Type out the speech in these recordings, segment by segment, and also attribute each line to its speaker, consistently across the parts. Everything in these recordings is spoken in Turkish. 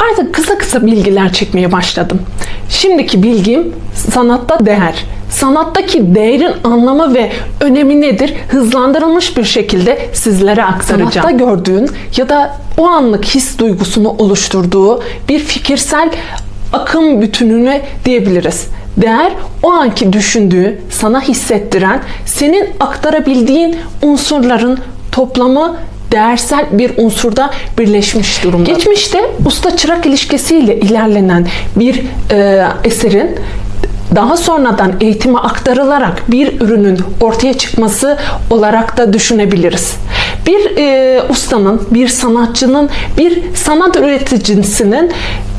Speaker 1: Artık kısa kısa bilgiler çekmeye başladım. Şimdiki bilgim sanatta değer. Sanattaki değerin anlamı ve önemi nedir? Hızlandırılmış bir şekilde sizlere aktaracağım. Sanatta gördüğün ya da o anlık his duygusunu oluşturduğu bir fikirsel akım bütününe diyebiliriz. Değer o anki düşündüğü, sana hissettiren, senin aktarabildiğin unsurların toplamı değersel bir unsurda birleşmiş durumda. Geçmişte usta çırak ilişkisiyle ilerlenen bir e, eserin daha sonradan eğitime aktarılarak bir ürünün ortaya çıkması olarak da düşünebiliriz. Bir e, ustanın, bir sanatçının, bir sanat üreticisinin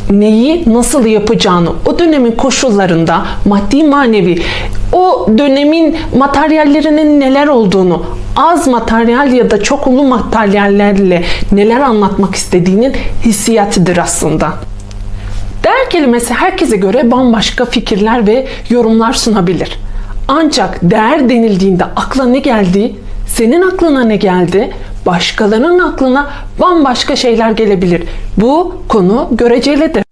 Speaker 1: neyi nasıl yapacağını, o dönemin koşullarında maddi manevi, o dönemin materyallerinin neler olduğunu, az materyal ya da çoklu materyallerle neler anlatmak istediğinin hissiyatıdır aslında. Değer kelimesi herkese göre bambaşka fikirler ve yorumlar sunabilir. Ancak değer denildiğinde akla ne geldi, senin aklına ne geldi, başkalarının aklına bambaşka şeyler gelebilir. Bu konu görecelidir.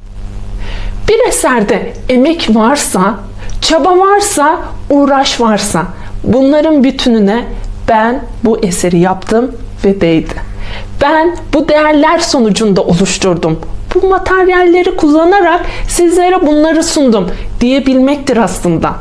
Speaker 1: Bir eserde emek varsa, çaba varsa, uğraş varsa bunların bütününe ben bu eseri yaptım ve değdi. Ben bu değerler sonucunda oluşturdum. Bu materyalleri kullanarak sizlere bunları sundum diyebilmektir aslında.